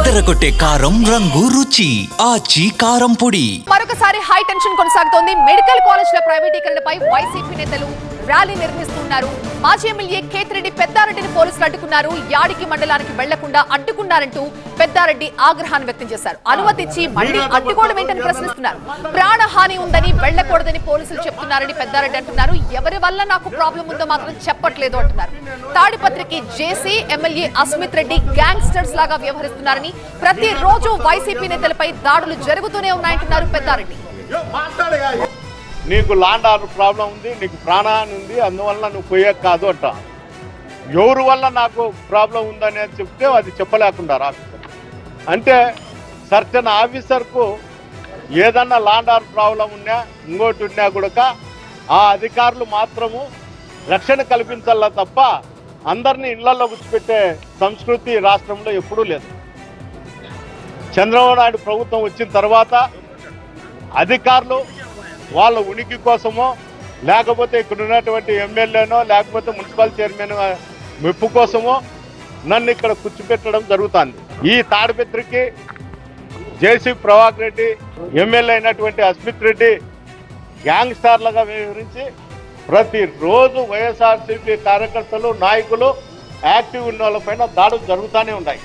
అదరగొట్టే కారం రంగు రుచి ఆచి కారం పొడి. మరొకసారి హై టెన్షన్ కొనసాగుతోంది మెడికల్ కాలేజ్ల ప్రైవేటీకరణపై వైసీపీ నేతలు ర్యాలీ నిర్వహిస్తున్నారు. మాజీ ఎమ్మెల్యే కేతిరెడ్డి పెద్దారెడ్డిని పోలీసులు అడ్డుకున్నారు. యాడికి మండలానికి వెళ్ళకుండా అడ్డుకున్నారంటూ పెద్దారెడ్డి ఆగ్రహాన్ని వ్యక్తం చేశారు. అనుమతి ఇచ్చి మళ్ళీ అడ్డుకోవడం ఏంటని ప్రశ్నిస్తున్నారు. ప్రాణహాని ఉందని వెళ్ళకూడదని పోలీసులు చెప్తున్నారని పెద్దారెడ్డి అంటున్నారు. ఎవరి వల్ల నాకు ప్రాబ్లం ఉందో మాత్రం చెప్పట్లేదు అంటున్నారు. తాడిపత్రికి జేసీ ఎమ్మెల్యే అస్మిత్ రెడ్డి గ్యాంగ్స్టర్స్ లాగా వ్యవహరిస్తున్నారని ప్రతిరోజు వైసీపీ నేతలపై దాడులు జరుగుతూనే ఉన్నాయంటున్నారు పెద్దారెడ్డి. నీకు లాండ్ ఆర్డర్ ప్రాబ్లం ఉంది నీకు ప్రాణహాని ఉంది అందువల్ల నువ్వు పోయే కాదు అంట. ఎవరి వల్ల నాకు ప్రాబ్లం ఉందనేది చెప్తే అది చెప్పలేకుండా ఆఫీసర్ అంటే సర్టన్ ఆఫీసర్కు ఏదన్నా లాండ్ ఆర్డర్ ప్రాబ్లం ఉన్నా ఇంకోటి ఉన్నా కూడా ఆ అధికారులు మాత్రము రక్షణ కల్పించాలా తప్ప అందరినీ ఇళ్ళలో గుర్చిపెట్టే సంస్కృతి రాష్ట్రంలో ఎప్పుడూ లేదు. చంద్రబాబు నాయుడు ప్రభుత్వం వచ్చిన తర్వాత అధికారులు వాళ్ళ ఉనికి కోసమో లేకపోతే ఇక్కడ ఉన్నటువంటి ఎమ్మెల్యేనో లేకపోతే మున్సిపల్ చైర్మన్ మెప్పు కోసమో నన్ను ఇక్కడ కూర్చోపెట్టడం జరుగుతుంది. ఈ తాడిపత్రికి జేసీ ప్రభాకర్ రెడ్డి ఎమ్మెల్యే అయినటువంటి అస్మిత్ రెడ్డి గ్యాంగ్ స్టార్లుగా వివరించి ప్రతిరోజు వైఎస్ఆర్సీపీ కార్యకర్తలు నాయకులు యాక్టివ్ ఉన్న వాళ్ళపైన దాడులు జరుగుతూనే ఉన్నాయి.